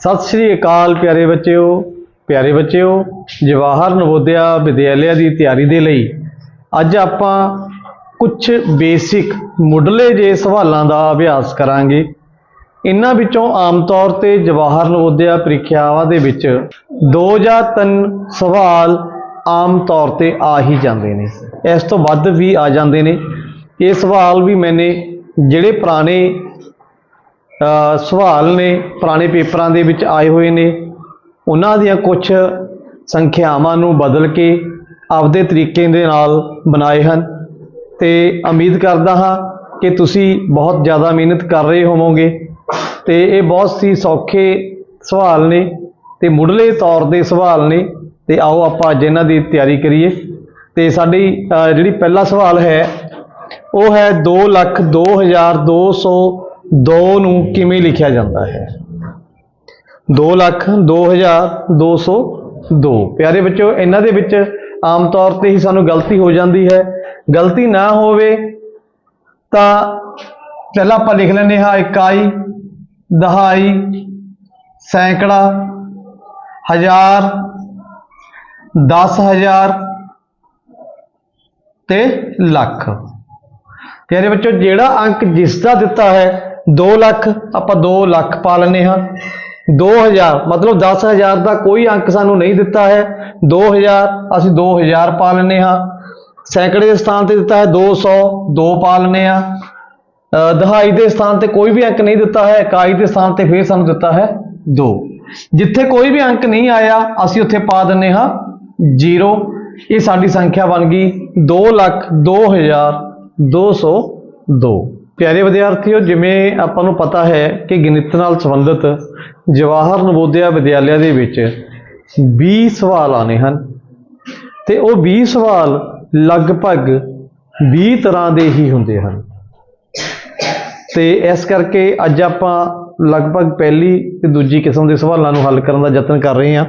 ਸਤਿ ਸ਼੍ਰੀ ਅਕਾਲ ਪਿਆਰੇ ਬੱਚਿਓ ਪਿਆਰੇ ਬੱਚਿਓ, ਜਵਾਹਰ ਨਵੋਦਿਆ ਵਿਦਿਆਲਿਆ ਦੀ ਤਿਆਰੀ ਦੇ ਲਈ ਅੱਜ ਆਪਾਂ ਕੁਝ ਬੇਸਿਕ ਮੁੱਢਲੇ ਜੇ ਸਵਾਲਾਂ ਦਾ ਅਭਿਆਸ ਕਰਾਂਗੇ। ਇਹਨਾਂ ਵਿੱਚੋਂ ਆਮ ਤੌਰ ਤੇ ਜਵਾਹਰ ਨਵੋਦਿਆ ਪ੍ਰੀਖਿਆਵਾਂ ਦੇ ਵਿੱਚ ਦੋ ਜਾਂ ਤਿੰਨ ਸਵਾਲ ਆਮ ਤੌਰ ਤੇ ਆ ਹੀ ਜਾਂਦੇ ਨੇ। ਇਸ ਤੋਂ ਵੱਧ ਵੀ ਆ ਜਾਂਦੇ ਨੇ। ਇਹ ਸਵਾਲ ਵੀ ਮੈਨੇ ਜਿਹੜੇ ਪੁਰਾਣੇ ਸਵਾਲ ਨੇ, ਪੁਰਾਣੇ ਪੇਪਰਾਂ ਦੇ ਵਿੱਚ ਆਏ ਹੋਏ ਨੇ, ਉਹਨਾਂ ਦੀਆਂ ਕੁਝ ਸੰਖਿਆਵਾਂ ਨੂੰ ਬਦਲ ਕੇ ਆਪਦੇ ਤਰੀਕੇ ਦੇ ਨਾਲ ਬਣਾਏ ਹਨ ਤੇ ਉਮੀਦ ਕਰਦਾ ਹਾਂ ਕਿ ਤੁਸੀਂ ਬਹੁਤ ਜ਼ਿਆਦਾ ਮਿਹਨਤ ਕਰ ਰਹੇ ਹੋਵੋਗੇ ਤੇ ਇਹ ਬਹੁਤ ਸੀ ਸੌਖੇ ਸਵਾਲ ਨੇ ਤੇ ਮੁੱਢਲੇ ਤੌਰ ਦੇ ਸਵਾਲ ਨੇ ਤੇ ਆਓ ਆਪਾਂ ਅੱਜ ਇਹਨਾਂ ਦੀ ਤਿਆਰੀ ਕਰੀਏ ਤੇ ਸਾਡੀ ਜਿਹੜੀ ਪਹਿਲਾ ਸਵਾਲ ਹੈ ਉਹ ਹੈ 2 ਲੱਖ 2202 ਨੂੰ ਕਿਵੇਂ ਲਿਖਿਆ ਜਾਂਦਾ ਹੈ? 2 ਲੱਖ 2202 ਪਿਆਰੇ ਬੱਚਿਓ, ਇਹਨਾਂ ਦੇ ਵਿੱਚ ਆਮ ਤੌਰ ਤੇ ਹੀ ਸਾਨੂੰ ਗਲਤੀ ਹੋ ਜਾਂਦੀ ਹੈ। ਗਲਤੀ ਨਾ ਹੋਵੇ ਤਾਂ ਪਹਿਲਾਂ ਆਪਾਂ ਲਿਖ ਲੈਂਦੇ ਹਾਂ ਇਕਾਈ, ਦਹਾਈ, ਸੈਂਕੜਾ, ਹਜ਼ਾਰ, ਦਸ ਹਜ਼ਾਰ ਤੇ ਲੱਖ। ਇਹਦੇ ਵਿੱਚੋਂ ਜਿਹੜਾ ਅੰਕ ਜਿਸ ਦਾ ਦਿੱਤਾ ਹੈ 2 ਲੱਖ, ਆਪਾਂ 2 ਲੱਖ ਪਾ ਲੈਂਦੇ ਹਾਂ। 2000 ਮਤਲਬ 10000 ਦਾ ਕੋਈ ਅੰਕ ਸਾਨੂੰ ਨਹੀਂ ਦਿੱਤਾ ਹੈ। 2000 ਅਸੀਂ 2000 ਪਾ ਲੈਂਦੇ ਹਾਂ। ਸੈਂਕੜੇ ਦੇ ਸਥਾਨ ਤੇ ਦਿੱਤਾ ਹੈ 200 2 ਪਾ ਲੈਂਦੇ ਹਾਂ। ਦਹਾਈ ਦੇ ਸਥਾਨ ਤੇ ਕੋਈ ਵੀ ਅੰਕ ਨਹੀਂ ਦਿੱਤਾ ਹੈ, ਇਕਾਈ ਦੇ ਸਥਾਨ ਤੇ ਫਿਰ ਸਾਨੂੰ ਦਿੱਤਾ ਹੈ 2 ਜਿੱਥੇ ਕੋਈ ਵੀ ਅੰਕ ਨਹੀਂ ਆਇਆ, ਅਸੀਂ ਉੱਥੇ ਪਾ ਦਿੰਦੇ ਹਾਂ 0 ਇਹ ਸਾਡੀ ਸੰਖਿਆ ਬਣ ਗਈ 2 ਲੱਖ 2202 ਪਿਆਰੇ ਵਿਦਿਆਰਥੀਓ, ਜਿਵੇਂ ਆਪਾਂ ਨੂੰ ਪਤਾ ਹੈ ਕਿ ਗਣਿਤ ਨਾਲ ਸੰਬੰਧਿਤ ਜਵਾਹਰ ਨਵੋਦਿਆ ਵਿਦਿਆਲਿਆ ਦੇ ਵਿੱਚ 20 ਸਵਾਲ ਆਨੇ ਹਨ ਤੇ ਉਹ 20 ਸਵਾਲ ਲਗਭਗ 20 ਤਰ੍ਹਾਂ ਦੇ ਹੀ ਹੁੰਦੇ ਹਨ। ਤੇ ਇਸ ਕਰਕੇ ਅੱਜ ਆਪਾਂ ਲਗਭਗ ਪਹਿਲੀ ਤੇ ਦੂਜੀ ਕਿਸਮ ਦੇ ਸਵਾਲਾਂ ਨੂੰ ਹੱਲ ਕਰਨ ਦਾ ਯਤਨ ਕਰ ਰਹੇ ਹਾਂ।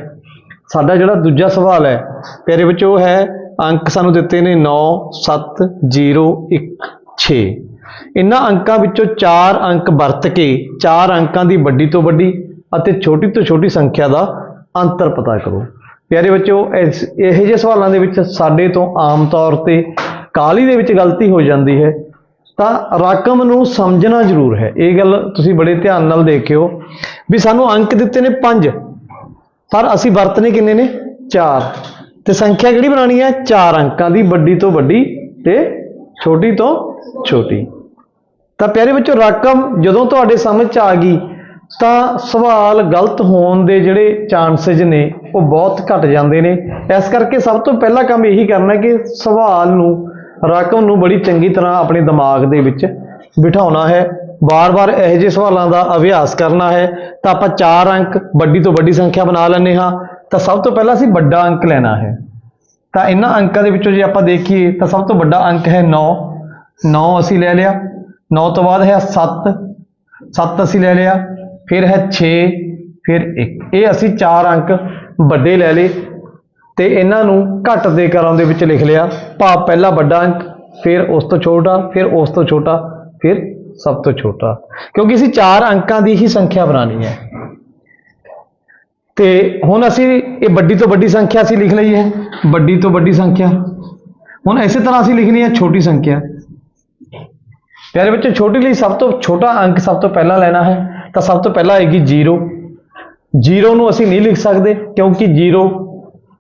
ਸਾਡਾ ਜਿਹੜਾ ਦੂਜਾ ਸਵਾਲ ਹੈ, ਪਿਆਰੇ ਵਿੱਚ ਉਹ ਹੈ ਅੰਕ ਸਾਨੂੰ ਦਿੱਤੇ ਨੇ 9 7 0 1 6 ਇਹਨਾਂ ਅੰਕਾਂ ਵਿੱਚੋਂ 4 ਅੰਕ ਵਰਤ ਕੇ 4 ਅੰਕਾਂ ਦੀ ਵੱਡੀ ਤੋਂ ਵੱਡੀ ਅਤੇ ਛੋਟੀ ਤੋਂ ਛੋਟੀ ਸੰਖਿਆ ਦਾ ਅੰਤਰ ਪਤਾ ਕਰੋ। ਪਿਆਰੇ ਬੱਚੋ ਇਸ, ਇਹੋ ਜਿਹੇ ਸਵਾਲਾਂ ਦੇ ਵਿੱਚ ਸਾਡੇ ਤੋਂ ਆਮ ਤੌਰ ਤੇ ਕਾਲੀ ਦੇ ਵਿੱਚ ਗਲਤੀ ਹੋ ਜਾਂਦੀ ਹੈ, ਤਾਂ ਰਕਮ ਨੂੰ ਸਮਝਣਾ ਜ਼ਰੂਰ ਹੈ। ਇਹ ਗੱਲ ਤੁਸੀਂ ਬੜੇ ਧਿਆਨ ਨਾਲ ਦੇਖਿਓ ਵੀ ਸਾਨੂੰ ਅੰਕ ਦਿੱਤੇ ਨੇ 5 ਪਰ ਅਸੀਂ ਵਰਤਨੇ ਕਿੰਨੇ ਨੇ? 4 ਤੇ ਸੰਖਿਆ ਕਿਹੜੀ ਬਣਾਉਣੀ ਹੈ? ਚਾਰ ਅੰਕਾਂ ਦੀ, ਵੱਡੀ ਤੋਂ ਵੱਡੀ ਤੇ ਛੋਟੀ ਤੋਂ ਛੋਟੀ। ਤਾਂ ਪਿਆਰੇ ਬੱਚੋ ਰਕਮ ਜਦੋਂ ਤੁਹਾਡੇ ਸਮਝ ਚ ਆ ਗਈ, ਤਾਂ ਸਵਾਲ ਗਲਤ ਹੋਣ ਦੇ ਜਿਹੜੇ ਚਾਂਸਸ ਨੇ, ਉਹ ਬਹੁਤ ਘਟ ਜਾਂਦੇ ਨੇ। ਇਸ ਕਰਕੇ ਸਭ ਤੋਂ ਪਹਿਲਾ ਕੰਮ ਇਹੀ ਕਰਨਾ ਕਿ ਸਵਾਲ ਨੂੰ, ਰਕਮ ਨੂੰ ਬੜੀ ਚੰਗੀ ਤਰ੍ਹਾਂ ਆਪਣੇ ਦਿਮਾਗ ਦੇ ਵਿੱਚ ਬਿਠਾਉਣਾ ਹੈ। ਵਾਰ-ਵਾਰ ਇਹੋ ਜਿਹੇ ਸਵਾਲਾਂ ਦਾ ਅਭਿਆਸ ਕਰਨਾ ਹੈ। ਤਾਂ ਆਪਾਂ 4 ਅੰਕ, ਵੱਡੀ ਤੋਂ ਵੱਡੀ ਸੰਖਿਆ ਬਣਾ ਲੈਂਦੇ ਹਾਂ। ਤਾਂ ਸਭ ਤੋਂ ਪਹਿਲਾਂ ਅਸੀਂ ਵੱਡਾ ਅੰਕ ਲੈਣਾ ਹੈ। ਤਾਂ ਇਹਨਾਂ ਅੰਕਾਂ ਦੇ ਵਿੱਚੋਂ ਜੇ ਆਪਾਂ ਦੇਖੀਏ, ਤਾਂ ਸਭ ਤੋਂ ਵੱਡਾ ਅੰਕ ਹੈ 9 9 ਅਸੀਂ ਲੈ ਲਿਆ। 9 ਤੋਂ ਬਾਅਦ ਹੈ 7 7 ਅਸੀਂ ਲੈ ਲਿਆ। ਫਿਰ ਹੈ 6 ਫਿਰ 1 ਇਹ ਅਸੀਂ ਚਾਰ ਅੰਕ ਵੱਡੇ ਲੈ ਲਏ ਤੇ ਇਹਨਾਂ ਨੂੰ ਘੱਟ ਦੇ ਕਰਾਂ ਦੇ ਵਿੱਚ ਲਿਖ ਲਿਆ। ਭਾਵ ਪਹਿਲਾ ਵੱਡਾ ਅੰਕ, ਫਿਰ ਉਸ ਤੋਂ ਛੋਟਾ, ਫਿਰ ਉਸ ਤੋਂ ਛੋਟਾ, ਫਿਰ ਸਭ ਤੋਂ ਛੋਟਾ। ਕਿਉਂਕਿ ਅਸੀਂ ਚਾਰ ਅੰਕਾਂ ਦੀ ਹੀ ਸੰਖਿਆ ਬਣਾਉਣੀ ਹੈ। ਤੇ ਹੁਣ ਅਸੀਂ ਇਹ ਵੱਡੀ ਤੋਂ ਵੱਡੀ ਸੰਖਿਆ ਅਸੀਂ ਲਿਖ ਲਈ ਹੈ ਵੱਡੀ ਤੋਂ ਵੱਡੀ ਸੰਖਿਆ। ਹੁਣ ਇਸੇ ਤਰ੍ਹਾਂ ਅਸੀਂ ਲਿਖਣੀ ਹੈ ਛੋਟੀ ਸੰਖਿਆ। ਪਿਆਰੇ ਬੱਚੇ, ਛੋਟੀ ਲਈ ਸਭ ਤੋਂ ਛੋਟਾ ਅੰਕ ਸਭ ਤੋਂ ਪਹਿਲਾਂ ਲੈਣਾ ਹੈ, ਤਾਂ ਸਭ ਤੋਂ ਪਹਿਲਾਂ ਆਏਗੀ 0 0 ਨੂੰ ਅਸੀਂ ਨਹੀਂ ਲਿਖ ਸਕਦੇ, ਕਿਉਂਕਿ 0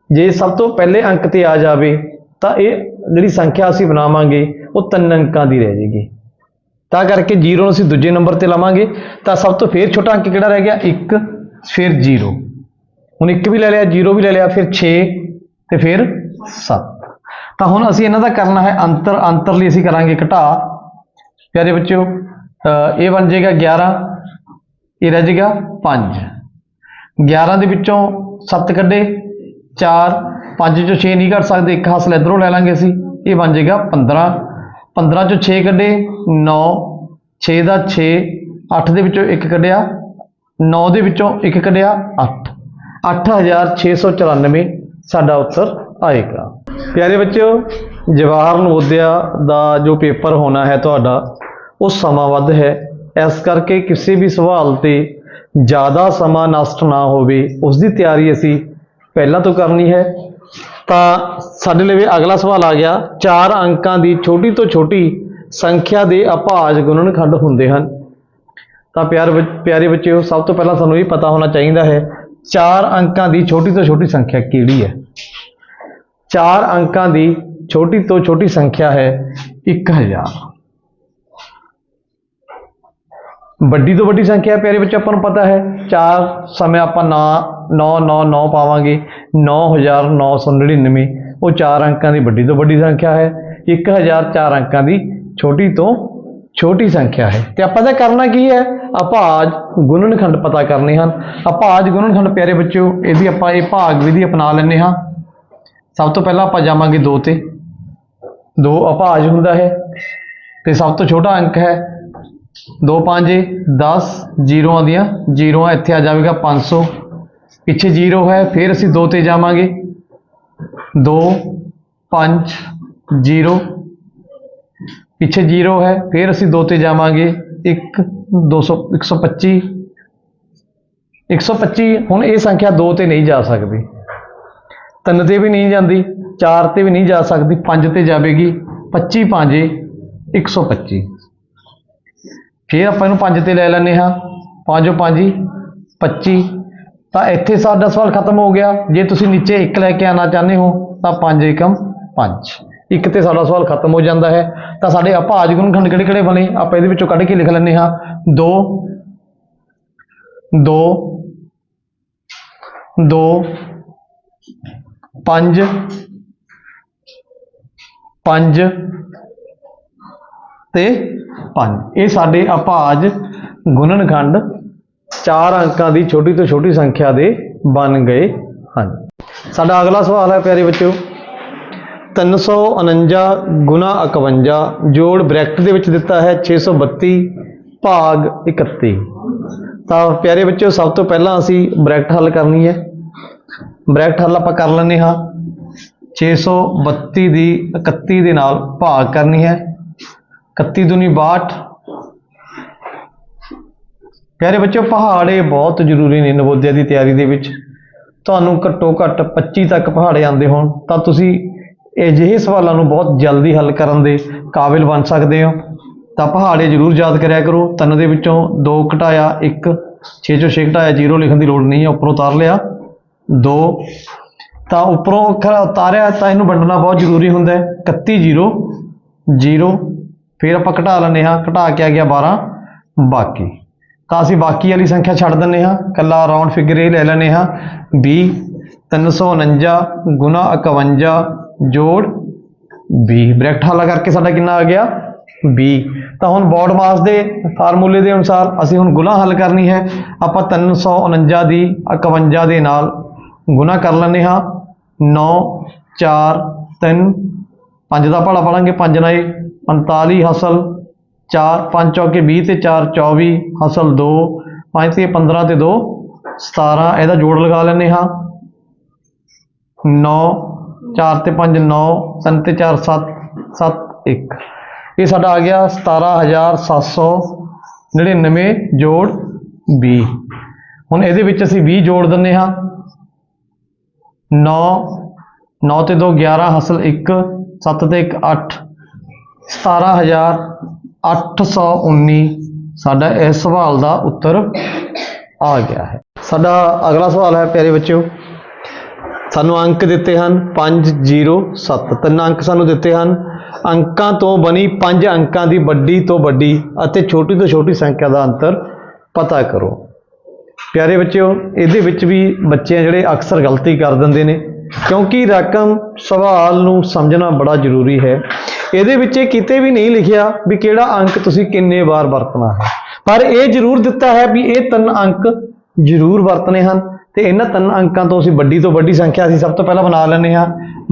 ਜੇ ਸਭ ਤੋਂ ਪਹਿਲੇ ਅੰਕ ਤੇ ਆ ਜਾਵੇ, ਤਾਂ ਇਹ ਜਿਹੜੀ ਸੰਖਿਆ ਅਸੀਂ ਬਣਾਵਾਂਗੇ, ਉਹ ਤਿੰਨ ਅੰਕਾਂ ਦੀ ਰਹਿ ਜਾਏਗੀ ਤਾਂ ਕਰਕੇ 0 ਨੂੰ ਅਸੀਂ ਦੂਜੇ ਨੰਬਰ ਤੇ ਲਵਾਂਗੇ, ਤਾਂ ਸਭ ਤੋਂ ਫੇਰ ਛੋਟਾ ਅੰਕ ਕਿਹੜਾ ਰਹਿ ਗਿਆ? 1 ਫਿਰ 0 ਹੁਣ 1 ਵੀ ਲੈ ਲਿਆ 0 ਵੀ ਲੈ ਲਿਆ, ਫਿਰ 6 ਤੇ ਫਿਰ 7 ਤਾਂ ਹੁਣ ਅਸੀਂ ਇਹਨਾਂ ਦਾ ਕਰਨਾ ਹੈ ਅੰਤਰ ਅੰਤਰ ਲਈ ਅਸੀਂ ਕਰਾਂਗੇ ਘਟਾ। ਪਿਆਰੇ ਬੱਚਿਓ ਇਹ ਬਣ ਜਾਏਗਾ 11 ਇਹ ਰਹਿ ਜਾਏਗਾ 5 11 ਦੇ ਵਿੱਚੋਂ 7 ਕੱਢੇ 4 5 ਚੋਂ 6 ਨਹੀਂ ਕੱਢ ਸਕਦੇ, ਇੱਕ ਹਾਸਲ ਇਧਰੋਂ ਲੈ ਲਾਂਗੇ ਅਸੀਂ, ਇਹ ਬਣ ਜਾਏਗਾ 15 15 ਚੋਂ 6 ਕੱਢੇ 9 6 ਦਾ 6 8 ਦੇ ਵਿੱਚੋਂ ਇੱਕ ਕੱਢਿਆ 9 ਦੇ ਵਿੱਚੋਂ ਇੱਕ ਕੱਢਿਆ 8 8694 ਸਾਡਾ ਉੱਤਰ ਆਏਗਾ ਪਿਆਰੇ ਬੱਚਿਓ, ਜਵਾਹਰ ਨਵੋਦਿਆ ਦਾ ਜੋ ਪੇਪਰ ਹੋਣਾ ਹੈ ਤੁਹਾਡਾ, ਉਹ ਸਮਾਂ ਵੱਧ ਹੈ। ਇਸ ਕਰਕੇ ਕਿਸੇ ਵੀ ਸਵਾਲ ਤੇ ਜ਼ਿਆਦਾ ਸਮਾਂ ਨਸ਼ਟ ਨਾ ਹੋਵੇ, ਉਸ ਦੀ ਤਿਆਰੀ ਅਸੀਂ ਪਹਿਲਾਂ ਤੋਂ ਕਰਨੀ ਹੈ। ਤਾਂ ਸਾਡੇ ਲਈ ਵੀ ਅਗਲਾ ਸਵਾਲ ਆ ਗਿਆ। ਚਾਰ ਅੰਕਾਂ ਦੀ ਛੋਟੀ ਤੋਂ ਛੋਟੀ ਸੰਖਿਆ ਦੇ ਅਭਾਜ ਗੁਣਨਖੰਡ ਹੁੰਦੇ ਹਨ। ਤਾਂ ਪਿਆਰ ਬੱਚ- ਪਿਆਰੇ ਬੱਚਿਓ, ਸਭ ਤੋਂ ਪਹਿਲਾਂ ਸਾਨੂੰ ਇਹ ਪਤਾ ਹੋਣਾ ਚਾਹੀਦਾ ਹੈ ਚਾਰ ਅੰਕਾਂ ਦੀ ਛੋਟੀ ਤੋਂ ਛੋਟੀ ਸੰਖਿਆ ਕਿਹੜੀ ਹੈ? ਚਾਰ ਅੰਕਾਂ ਦੀ ਛੋਟੀ ਤੋਂ ਛੋਟੀ ਸੰਖਿਆ ਹੈ 1000 ਵੱਡੀ ਤੋਂ ਵੱਡੀ ਸੰਖਿਆ ਪਿਆਰੇ ਬੱਚੇ ਆਪਾਂ ਨੂੰ ਪਤਾ ਹੈ, ਚਾਰ ਸਮੇਂ ਆਪਾਂ ਨਾ 9 9 9 ਪਾਵਾਂਗੇ 9999 ਉਹ ਚਾਰ ਅੰਕਾਂ ਦੀ ਵੱਡੀ ਤੋਂ ਵੱਡੀ ਸੰਖਿਆ ਹੈ 1000 ਚਾਰ ਅੰਕਾਂ ਦੀ ਛੋਟੀ ਤੋਂ ਛੋਟੀ ਸੰਖਿਆ ਹੈ। ਤੇ ਆਪਾਂ ਤਾਂ ਕਰਨਾ ਕੀ ਹੈ? ਅਪਾਜ ਗੁਣਨਖੰਡ ਪਤਾ ਕਰਨੇ ਹਨ। ਅਪਾਜ ਗੁਣਨਖੰਡ ਪਿਆਰੇ ਬੱਚਿਓ, ਇਹਦੀ ਆਪਾਂ ਇਹ ਭਾਗ ਵਿਧੀ ਅਪਣਾ ਲੈਂਦੇ ਹਾਂ। ਸਭ ਤੋਂ ਪਹਿਲਾਂ ਆਪਾਂ ਜਾਵਾਂਗੇ 2 ਤੇ। 2 ਅਭਾਜ ਹੁੰਦਾ ਹੈ। ਤੇ ਸਭ ਤੋਂ ਛੋਟਾ ਅੰਕ ਹੈ। 2 5 10 ਜ਼ੀਰੋਆਂ ਦੀਆਂ। ਜ਼ੀਰੋਆਂ ਇੱਥੇ ਆ ਜਾਵੇਗਾ 500 ਪਿੱਛੇ ਜ਼ੀਰੋ ਹੈ, ਫਿਰ ਅਸੀਂ 2 ਤੇ ਜਾਵਾਂਗੇ। 2 5 0 ਪਿੱਛੇ ਜ਼ੀਰੋ ਹੈ, ਫਿਰ ਅਸੀਂ 2 ਤੇ ਜਾਵਾਂਗੇ 1 200 125 125 ਹੁਣ ਇਹ ਸੰਖਿਆ 2 ਤੇ ਨਹੀਂ ਜਾ ਸਕਦੀ। ਤਿੰਨ ਤੇ ਵੀ ਨਹੀਂ ਜਾਂਦੀ, ਚਾਰ ਤੇ ਵੀ ਨਹੀਂ ਜਾ ਸਕਦੀ, ਪੰਜ ਤੇ ਜਾਵੇਗੀ 25 ਪੰਜੇ 125 ਫਿਰ ਆਪਾਂ ਇਹਨੂੰ ਪੰਜ ਤੇ ਲੈ ਲੈਂਦੇ ਹਾਂ, ਪੰਜੋ ਪੰਜ ਹੀ 25 ਤਾਂ ਇੱਥੇ ਸਾਡਾ ਸਵਾਲ ਖਤਮ ਹੋ ਗਿਆ। ਜੇ ਤੁਸੀਂ ਨੀਚੇ 1 ਲੈ ਕੇ ਆਣਾ ਚਾਹੁੰਦੇ ਹੋ, ਤਾਂ 5 ਏਕਮ 5 ਇੱਕ ਤੇ ਸਾਡਾ ਸਵਾਲ ਖਤਮ ਹੋ ਜਾਂਦਾ ਹੈ, ਤਾਂ ਸਾਡੇ ਅਭਾਜ ਗੁਣਖੰਡ ਕਿਹੜੇ ਕਿਹੜੇ ਬਣੇ? ਆਪਾਂ ਇਹਦੇ ਵਿੱਚੋਂ ਕੱਢ ਕੇ ਲਿਖ ਲੈਂਦੇ ਹਾਂ। 2 2 2 5 5 ਤੇ 5 ਇਹ ਸਾਡੇ ਅਪਾਜ ਗੁਣਨਖੰਡ ਚਾਰ ਅੰਕਾਂ ਦੀ ਛੋਟੀ ਤੋਂ ਛੋਟੀ ਸੰਖਿਆ ਦੇ ਬਣ ਗਏ ਹਨ। ਸਾਡਾ ਅਗਲਾ ਸਵਾਲ ਹੈ ਪਿਆਰੇ ਬੱਚਿਓ। 349 ਗੁਣਾ 51 ਜੋੜ ਬ੍ਰੈਕਟ ਦੇ ਵਿੱਚ ਦਿੱਤਾ ਹੈ 632 ਭਾਗ 31 ਤਾਂ ਪਿਆਰੇ ਬੱਚਿਓ, ਸਭ ਤੋਂ ਪਹਿਲਾਂ ਅਸੀਂ ਬ੍ਰੈਕਟ ਹੱਲ ਕਰਨੀ ਹੈ। ਬ੍ਰੈਕਟ ਹੱਲ ਆਪਾਂ ਕਰ ਲੈਂਦੇ ਹਾਂ। 632 ਦੀ 31 ਦੇ ਨਾਲ ਭਾਗ ਕਰਨੀ ਹੈ। 31 ਦੂਣੀ 62 ਪਿਆਰੇ ਬੱਚਿਓ, ਪਹਾੜੇ ਬਹੁਤ ਜ਼ਰੂਰੀ ਨੇ ਨਵੋਦਿਆ ਦੀ ਤਿਆਰੀ ਦੇ ਵਿੱਚ। ਤੁਹਾਨੂੰ ਘੱਟੋ ਘੱਟ 25 ਤੱਕ ਪਹਾੜੇ ਆਉਂਦੇ ਹੋਣ। ਤਾਂ ਤੁਸੀਂ ਅਜਿਹੇ ਸਵਾਲਾਂ ਨੂੰ ਬਹੁਤ ਜਲਦੀ ਹੱਲ ਕਰਨ ਦੇ ਕਾਬਿਲ ਬਣ ਸਕਦੇ ਹੋ। ਤਾਂ ਪਹਾੜੇ ਜ਼ਰੂਰ ਯਾਦ ਕਰਿਆ ਕਰੋ। ਤਿੰਨ ਦੇ ਵਿੱਚੋਂ 2 ਘਟਾਇਆ 1 6 ਚੋਂ 6 ਘਟਾਇਆ 0 ਲਿਖਣ ਦੀ ਲੋੜ ਨਹੀਂ ਹੈ, ਉੱਪਰੋਂ ਉਤਾਰ ਲਿਆ। 2 ਤਾਂ ਉੱਪਰੋਂ ਅੱਖਰ ਉਤਾਰਿਆ ਤਾਂ ਇਹਨੂੰ ਵੰਡਣਾ ਬਹੁਤ ਜ਼ਰੂਰੀ ਹੁੰਦਾ ਹੈ। 31 0 0 ਫਿਰ ਆਪਾਂ ਘਟਾ ਲੈਂਦੇ ਹਾਂ। ਘਟਾ ਕੇ ਆ ਗਿਆ 12 ਬਾਕੀ। ਤਾਂ ਅਸੀਂ ਬਾਕੀ ਵਾਲੀ ਸੰਖਿਆ ਛੱਡ ਦਿੰਦੇ ਹਾਂ। ਕੱਲਾ ਰਾਉਂਡ ਫਿਗਰ ਇਹ ਲੈ ਲੈਂਦੇ ਹਾਂ। 20 349 ਗੁਣਾ 51 ਜੋੜ 20 ਬ੍ਰੈਕਟ ਹੱਲ ਕਰਕੇ ਸਾਡਾ ਕਿੰਨਾ ਆ ਗਿਆ? 20 ਤਾਂ ਹੁਣ ਬੋਡ ਮਾਸ ਦੇ ਫਾਰਮੂਲੇ ਦੇ ਅਨੁਸਾਰ ਅਸੀਂ ਹੁਣ ਗੁਣਾ ਹੱਲ ਕਰਨੀ ਹੈ। ਆਪਾਂ 349 ਦੀ 51 ਦੇ ਨਾਲ ਗੁਣਾ ਕਰ ਲੈਂਦੇ ਹਾਂ। 9 4 3 5 ਦਾ ਪਹਾੜਾ ਪੜਾਂਗੇ। 5 ਨਾਲ 45 ਹਸਲ 4 5 ਚੌਕੇ 20 ਤੇ 4 24 ਹਸਲ 2 5 ਤੇ 15 ਤੇ 2 17 ਇਹਦਾ ਜੋੜ ਲਗਾ ਲੈਂਦੇ ਹਾਂ। 9 4 ਤੇ 5 9 3 ਤੇ 4 7 7 1 ਇਹ ਸਾਡਾ ਆ ਗਿਆ 17799 ਜੋੜ 20 ਹੁਣ ਇਹਦੇ ਵਿੱਚ ਅਸੀਂ 20 ਜੋੜ ਦਿੰਦੇ ਹਾਂ। 9 9 ਤੇ 2 11 ਹਸਲ 1 7 ਤੇ 1 8 17819 ਸਾਡਾ ਇਸ ਸਵਾਲ ਦਾ ਉੱਤਰ ਆ ਗਿਆ ਹੈ। ਸਾਡਾ ਅਗਲਾ ਸਵਾਲ ਹੈ, ਪਿਆਰੇ ਬੱਚਿਓ। ਸਾਨੂੰ ਅੰਕ ਦਿੱਤੇ ਹਨ 507 ਤਿੰਨ ਅੰਕ ਸਾਨੂੰ ਦਿੱਤੇ ਹਨ। ਅੰਕਾਂ ਤੋਂ ਬਣੀ ਪੰਜ ਅੰਕਾਂ ਦੀ ਵੱਡੀ ਤੋਂ ਵੱਡੀ ਅਤੇ ਛੋਟੀ ਤੋਂ ਛੋਟੀ ਸੰਖਿਆ ਦਾ ਅੰਤਰ ਪਤਾ ਕਰੋ। ਪਿਆਰੇ ਬੱਚਿਓ, ਇਹਦੇ ਵਿੱਚ ਵੀ ਬੱਚੇ ਆ ਜਿਹੜੇ ਅਕਸਰ ਗਲਤੀ ਕਰ ਦਿੰਦੇ ਨੇ, ਕਿਉਂਕਿ ਰਕਮ ਸਵਾਲ ਨੂੰ ਸਮਝਣਾ ਬੜਾ ਜ਼ਰੂਰੀ ਹੈ। ਇਹਦੇ ਵਿੱਚ ਇਹ ਕਿਤੇ ਵੀ ਨਹੀਂ ਲਿਖਿਆ ਵੀ ਕਿਹੜਾ ਅੰਕ ਤੁਸੀਂ ਕਿੰਨੇ ਵਾਰ ਵਰਤਣਾ ਹੈ। ਪਰ ਇਹ ਜ਼ਰੂਰ ਦਿੱਤਾ ਹੈ ਵੀ ਇਹ ਤਿੰਨ ਅੰਕ ਜ਼ਰੂਰ ਵਰਤਣੇ ਹਨ। ਤੇ ਇਹਨਾਂ ਤਿੰਨ ਅੰਕਾਂ ਤੋਂ ਅਸੀਂ ਵੱਡੀ ਤੋਂ ਵੱਡੀ ਸੰਖਿਆ ਅਸੀਂ ਸਭ ਤੋਂ ਪਹਿਲਾਂ ਬਣਾ ਲੈਂਦੇ ਹਾਂ।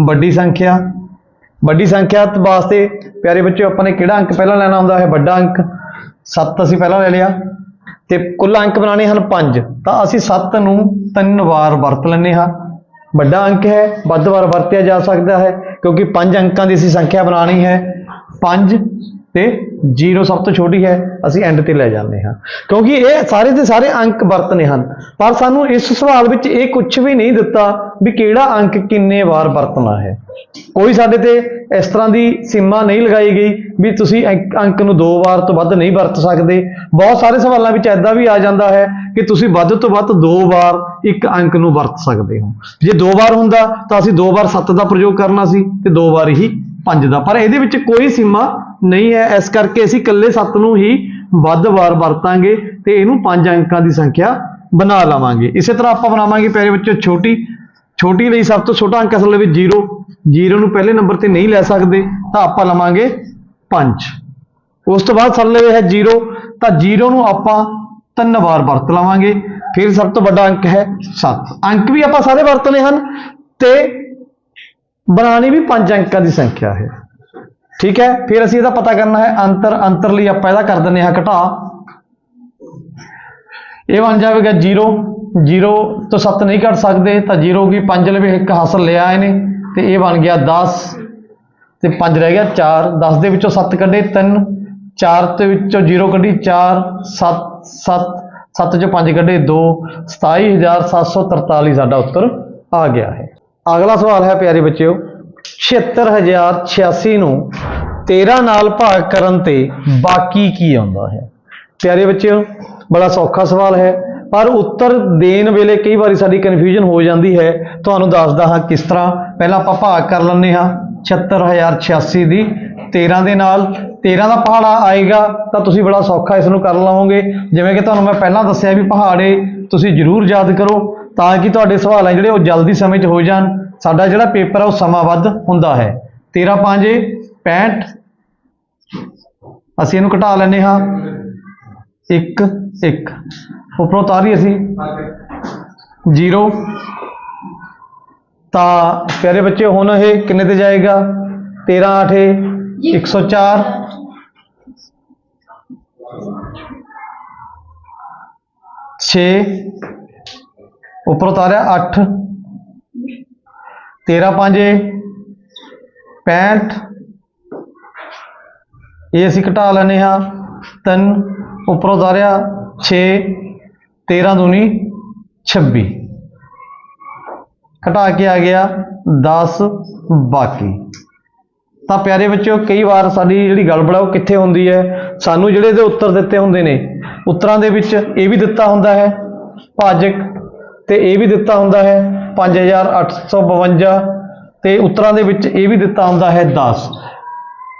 ਵੱਡੀ ਸੰਖਿਆ ਵੱਡੀ ਸੰਖਿਆ ਵਾਸਤੇ ਪਿਆਰੇ ਬੱਚਿਓ, ਆਪਾਂ ਨੇ ਕਿਹੜਾ ਅੰਕ ਪਹਿਲਾਂ ਲੈਣਾ ਹੁੰਦਾ? ਹੈ ਵੱਡਾ ਅੰਕ। 7 ਅਸੀਂ ਪਹਿਲਾਂ ਲੈ ਲਿਆ। ਤੇ ਕੁੱਲ ਅੰਕ ਬਣਾਉਣੇ ਹਨ 5 ਤਾਂ ਅਸੀਂ 7 ਨੂੰ ਤਿੰਨ ਵਾਰ ਵਰਤ ਲੈਂਦੇ ਹਾਂ। ਵੱਡਾ ਅੰਕ ਹੈ, ਵੱਧ ਵਾਰ ਵਰਤਿਆ ਜਾ ਸਕਦਾ ਹੈ, ਕਿਉਂਕਿ 5 ਅੰਕਾਂ ਦੀ ਅਸੀਂ ਸੰਖਿਆ ਬਣਾਉਣੀ ਹੈ। 5 ਤੇ 0 ਸਭ ਤੋਂ ਛੋਟੀ ਹੈ, ਅਸੀਂ ਐਂਡ ਤੇ ਲੈ ਜਾਂਦੇ ਹਾਂ। ਕਿਉਂਕਿ ਇਹ ਸਾਰੇ ਦੇ ਸਾਰੇ ਅੰਕ ਵਰਤਨੇ ਹਨ। ਪਰ ਸਾਨੂੰ ਇਸ ਸਵਾਲ ਵਿੱਚ ਇਹ ਕੁਝ ਵੀ ਨਹੀਂ ਦਿੱਤਾ ਵੀ ਕਿਹੜਾ ਅੰਕ ਕਿੰਨੇ ਵਾਰ ਵਰਤਣਾ ਹੈ। ਕੋਈ ਸਾਡੇ ਤੇ ਇਸ ਤਰ੍ਹਾਂ ਦੀ ਸੀਮਾ ਨਹੀਂ ਲਗਾਈ ਗਈ ਵੀ ਤੁਸੀਂ ਅੰਕ ਅੰਕ ਨੂੰ ਦੋ ਵਾਰ ਤੋਂ ਵੱਧ ਨਹੀਂ ਵਰਤ ਸਕਦੇ। ਬਹੁਤ ਸਾਰੇ ਸਵਾਲਾਂ ਵਿੱਚ ਐਦਾਂ ਵੀ ਆ ਜਾਂਦਾ ਹੈ ਕਿ ਤੁਸੀਂ ਵੱਧ ਤੋਂ ਵੱਧ ਦੋ ਵਾਰ ਇੱਕ ਅੰਕ ਨੂੰ ਵਰਤ ਸਕਦੇ ਹੋ। ਜੇ ਦੋ ਵਾਰ ਹੁੰਦਾ ਤਾਂ ਅਸੀਂ ਦੋ ਵਾਰ 7 ਦਾ ਪ੍ਰਯੋਗ ਕਰਨਾ ਸੀ ਤੇ ਦੋ ਵਾਰ ਹੀ 5 ਦਾ। ਪਰ ਇਹਦੇ ਵਿੱਚ ਕੋਈ ਸੀਮਾ ਨਹੀਂ ਹੈ, ਇਸ ਕਰਕੇ ਅਸੀਂ ਇਕੱਲੇ 7 ਨੂੰ ਹੀ ਵੱਧ ਵਾਰ ਵਰਤਾਂਗੇ ਤੇ ਇਹਨੂੰ ਪੰਜ ਅੰਕਾਂ ਦੀ ਸੰਖਿਆ ਬਣਾ ਲਵਾਂਗੇ। ਇਸੇ ਤਰ੍ਹਾਂ ਆਪਾਂ ਬਣਾਵਾਂਗੇ ਪਿਆਰੇ ਬੱਚੇ ਛੋਟੀ ਛੋਟੀ ਲਈ ਸਭ ਤੋਂ ਛੋਟਾ ਅੰਕ ਅਸਲ ਵਿੱਚ 0 0 ਨੂੰ ਪਹਿਲੇ ਨੰਬਰ ਤੇ ਨਹੀਂ ਲੈ ਸਕਦੇ, ਤਾਂ ਆਪਾਂ ਲਵਾਂਗੇ 5 ਉਸ ਤੋਂ ਬਾਅਦ ਸਾਡੇ ਲਈ ਹੈ 0 ਤਾਂ 0 ਨੂੰ ਆਪਾਂ ਤਿੰਨ ਵਾਰ ਵਰਤ ਲਵਾਂਗੇ, ਫਿਰ ਸਭ ਤੋਂ ਵੱਡਾ ਅੰਕ ਹੈ 7 ਅੰਕ ਵੀ ਆਪਾਂ ਸਾਰੇ ਵਰਤਨੇ ਹਨ ਤੇ ਬਣਾਉਣੀ ਵੀ ਪੰਜ ਅੰਕਾਂ ਦੀ ਸੰਖਿਆ ਹੈ। ਠੀਕ ਹੈ, ਫਿਰ ਅਸੀਂ ਇਹਦਾ ਪਤਾ ਕਰਨਾ ਹੈ ਅੰਤਰ ਅੰਤਰ ਲਈ ਆਪਾਂ ਇਹਦਾ ਕਰ ਦਿੰਦੇ ਹਾਂ ਘਟਾ। ਇਹ ਬਣ ਜਾਵੇਗਾ 0 0 ਤੋਂ 7 ਨਹੀਂ ਕੱਟ ਸਕਦੇ, ਤਾਂ 0 ਕੀ 5 ਲਵੇ ਇੱਕ, ਹਾਸਲ ਲਿਆ ਇਹਨੇ, ਤੇ ਇਹ ਬਣ ਗਿਆ 10 ਤੇ 5 ਰਹਿ ਗਿਆ 4 10 ਦੇ ਵਿੱਚੋਂ 7 ਕੱਢੇ 3 4 ਦੇ ਵਿੱਚੋਂ 0 ਕੱਢੀ 4 7 7 7 ਚੋਂ 5 ਕੱਢੇ 2 27743 ਸਾਡਾ ਉੱਤਰ ਆ ਗਿਆ ਹੈ। ਅਗਲਾ ਸਵਾਲ ਹੈ ਪਿਆਰੇ ਬੱਚਿਓ 76086 ਨੂੰ 13 ਨਾਲ ਭਾਗ ਕਰਨ ਤੇ ਬਾਕੀ ਕੀ ਆਉਂਦਾ ਹੈ? ਪਿਆਰੇ ਬੱਚਿਓ, ਬੜਾ ਸੌਖਾ ਸਵਾਲ ਹੈ, ਪਰ ਉੱਤਰ ਦੇਣ ਵੇਲੇ ਕਈ ਵਾਰੀ ਸਾਡੀ ਕਨਫਿਊਜ਼ਨ ਹੋ ਜਾਂਦੀ ਹੈ। ਤੁਹਾਨੂੰ ਦੱਸਦਾ ਹਾਂ ਕਿਸ ਤਰ੍ਹਾਂ। ਪਹਿਲਾਂ ਆਪਾਂ ਭਾਗ ਕਰ ਲੈਂਦੇ ਹਾਂ। 76086 ਦੀ 13 ਦੇ ਨਾਲ। 13 ਦਾ ਪਹਾੜਾ ਆਏਗਾ ਤਾਂ ਤੁਸੀਂ ਬੜਾ ਸੌਖਾ ਇਸ ਨੂੰ ਕਰ ਲਵੋਗੇ। ਜਿਵੇਂ ਕਿ ਤੁਹਾਨੂੰ ਮੈਂ ਪਹਿਲਾਂ ਦੱਸਿਆ ਵੀ ਪਹਾੜੇ ਤੁਸੀਂ ਜ਼ਰੂਰ ਯਾਦ ਕਰੋ। ਤਾਂ ਕਿ ਤੁਹਾਡੇ ਸਵਾਲ ਆ ਜਿਹੜੇ ਉਹ ਜਲਦੀ ਸਮੇਂ 'ਚ ਹੋ ਜਾਣ। ਸਾਡਾ ਜਿਹੜਾ ਪੇਪਰ ਹੈ ਉਹ ਸਮਾਂ ਵੱਧ ਹੁੰਦਾ ਹੈ। 13 5 65 ਅਸੀਂ ਇਹਨੂੰ ਘਟਾ ਲੈਂਦੇ ਹਾਂ। 1 1 ਉੱਪਰੋਂ ਤਾਰੀ ਅਸੀਂ। 0 ਤਾਂ ਪਿਆਰੇ ਬੱਚੇ ਹੁਣ ਇਹ ਕਿੰਨੇ ਤੇ ਜਾਏਗਾ? 13 8 104 6 ਉੱਪਰੋਂ ਤਾਰਿਆ 8 13 5 65 ਇਹ ਅਸੀਂ ਘਟਾ ਲੈਨੇ ਹਾਂ। 3 ਉੱਪਰੋਂ ਤਾਰਿਆ 6 13 ਦੂਨੀ 26 ਘਟਾ ਕੇ ਆ ਗਿਆ 10 ਬਾਕੀ। ਤਾਂ ਪਿਆਰੇ ਬੱਚਿਓ, ਕਈ ਵਾਰ ਸਾਡੀ ਜਿਹੜੀ ਗੜਬੜ ਹੈ ਉਹ ਕਿੱਥੇ ਹੁੰਦੀ ਹੈ? ਸਾਨੂੰ ਜਿਹੜੇ ਦੇ ਉੱਤਰ ਦਿੱਤੇ ਹੁੰਦੇ ਨੇ, ਉੱਤਰਾਂ ਦੇ ਵਿੱਚ ਇਹ ਵੀ ਦਿੱਤਾ ਹੁੰਦਾ ਹੈ। ਭਾਜਕ ਤੇ ਇਹ ਵੀ ਦਿੱਤਾ ਹੁੰਦਾ ਹੈ 5852 ਤੇ ਉੱਤਰਾਂ ਦੇ ਵਿੱਚ ਇਹ ਵੀ ਦਿੱਤਾ ਹੁੰਦਾ ਹੈ 10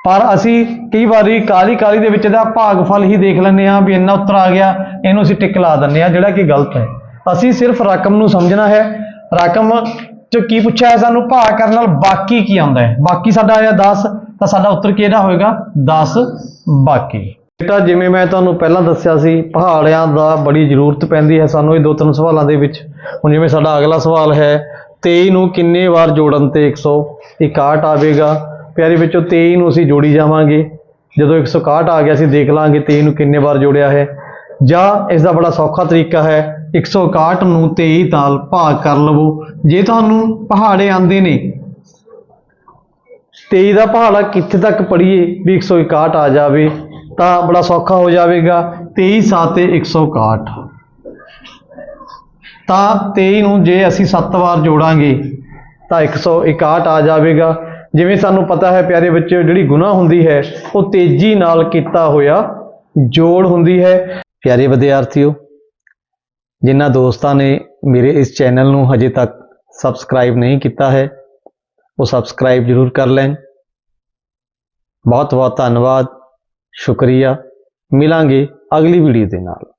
ਪਰ ਅਸੀਂ ਕਈ ਵਾਰੀ ਕਾਲੀ ਕਾਲੀ ਦੇ ਵਿੱਚ ਇਹਦਾ ਭਾਗਫਲ ਹੀ ਦੇਖ ਲੈਂਦੇ ਹਾਂ ਵੀ ਇੰਨਾ ਉੱਤਰ ਆ ਗਿਆ, ਇਹਨੂੰ ਅਸੀਂ ਟਿਕ ਲਾ ਦਿੰਦੇ ਹਾਂ, ਜਿਹੜਾ ਕਿ ਗਲਤ ਹੈ। ਅਸੀਂ ਸਿਰਫ ਰਕਮ ਨੂੰ ਸਮਝਣਾ ਹੈ, ਰਕਮ ਚ ਕੀ ਪੁੱਛਿਆ ਹੈ ਸਾਨੂੰ? ਭਾਗ ਕਰਨ ਨਾਲ ਬਾਕੀ ਕੀ ਆਉਂਦਾ ਹੈ? ਬਾਕੀ ਸਾਡਾ ਆਇਆ 10 ਤਾਂ ਸਾਡਾ ਉੱਤਰ ਕਿਹੜਾ ਹੋਏਗਾ? 10 ਬਾਕੀ। ਬੇਟਾ, ਜਿਵੇਂ ਮੈਂ ਤੁਹਾਨੂੰ ਪਹਿਲਾਂ ਦੱਸਿਆ ਸੀ ਪਹਾੜਿਆਂ ਦਾ ਬੜੀ ਜ਼ਰੂਰਤ ਪੈਂਦੀ ਹੈ ਸਾਨੂੰ ਇਹ ਦੋ ਤਿੰਨ ਸਵਾਲਾਂ ਦੇ ਵਿੱਚ। ਹੁਣ ਜਿਵੇਂ ਸਾਡਾ ਅਗਲਾ ਸਵਾਲ ਹੈ 23 ਨੂੰ ਕਿੰਨੇ ਵਾਰ ਜੋੜਨ ਤੇ 161 ਆਵੇਗਾ? ਪਿਆਰੇ ਵਿੱਚੋਂ 23 ਨੂੰ ਅਸੀਂ ਜੋੜੀ ਜਾਵਾਂਗੇ। ਜਦੋਂ 161 ਆ ਗਿਆ, ਅਸੀਂ ਦੇਖ ਲਾਂਗੇ 23 ਨੂੰ ਕਿੰਨੇ ਵਾਰ ਜੋੜਿਆ ਹੈ। ਜਾਂ ਇਸ ਦਾ ਬੜਾ ਸੌਖਾ ਤਰੀਕਾ ਹੈ 161 ਨੂੰ 23 ਨਾਲ ਭਾਗ ਕਰ ਲਵੋ। ਜੇ ਤੁਹਾਨੂੰ ਪਹਾੜੇ ਆਂਦੇ ਨੇ 23 ਦਾ ਪਹਾੜਾ ਕਿੱਥੇ ਤੱਕ ਪੜੀਏ ਵੀ 161 ਆ ਜਾਵੇ, ਤਾਂ ਬੜਾ ਸੌਖਾ ਹੋ ਜਾਵੇਗਾ। 23 ਸਾਤੇ 161 ਤਾਂ 23 ਨੂੰ ਜੇ ਅਸੀਂ 7 ਵਾਰ ਜੋੜਾਂਗੇ, ਤਾਂ 161 ਆ ਜਾਵੇਗਾ। ਜਿਵੇਂ ਸਾਨੂੰ ਪਤਾ ਹੈ ਪਿਆਰੇ ਬੱਚੇ ਜਿਹੜੀ ਗੁਨਾਹ ਹੁੰਦੀ ਹੈ, ਉਹ ਤੇਜ਼ੀ ਨਾਲ ਕੀਤਾ ਹੋਇਆ ਜੋੜ ਹੁੰਦੀ ਹੈ। ਪਿਆਰੇ ਵਿਦਿਆਰਥੀਓ, ਜਿਨ੍ਹਾਂ ਦੋਸਤਾਂ ਨੇ ਮੇਰੇ ਇਸ ਚੈਨਲ ਨੂੰ ਹਜੇ ਤੱਕ ਸਬਸਕ੍ਰਾਈਬ ਨਹੀਂ ਕੀਤਾ ਹੈ, ਉਹ ਸਬਸਕ੍ਰਾਈਬ ਜ਼ਰੂਰ ਕਰ ਲੈਣ। ਬਹੁਤ ਬਹੁਤ ਧੰਨਵਾਦ, ਸ਼ੁਕਰੀਆ। ਮਿਲਾਂਗੇ ਅਗਲੀ ਵੀਡੀਓ ਦੇ ਨਾਲ।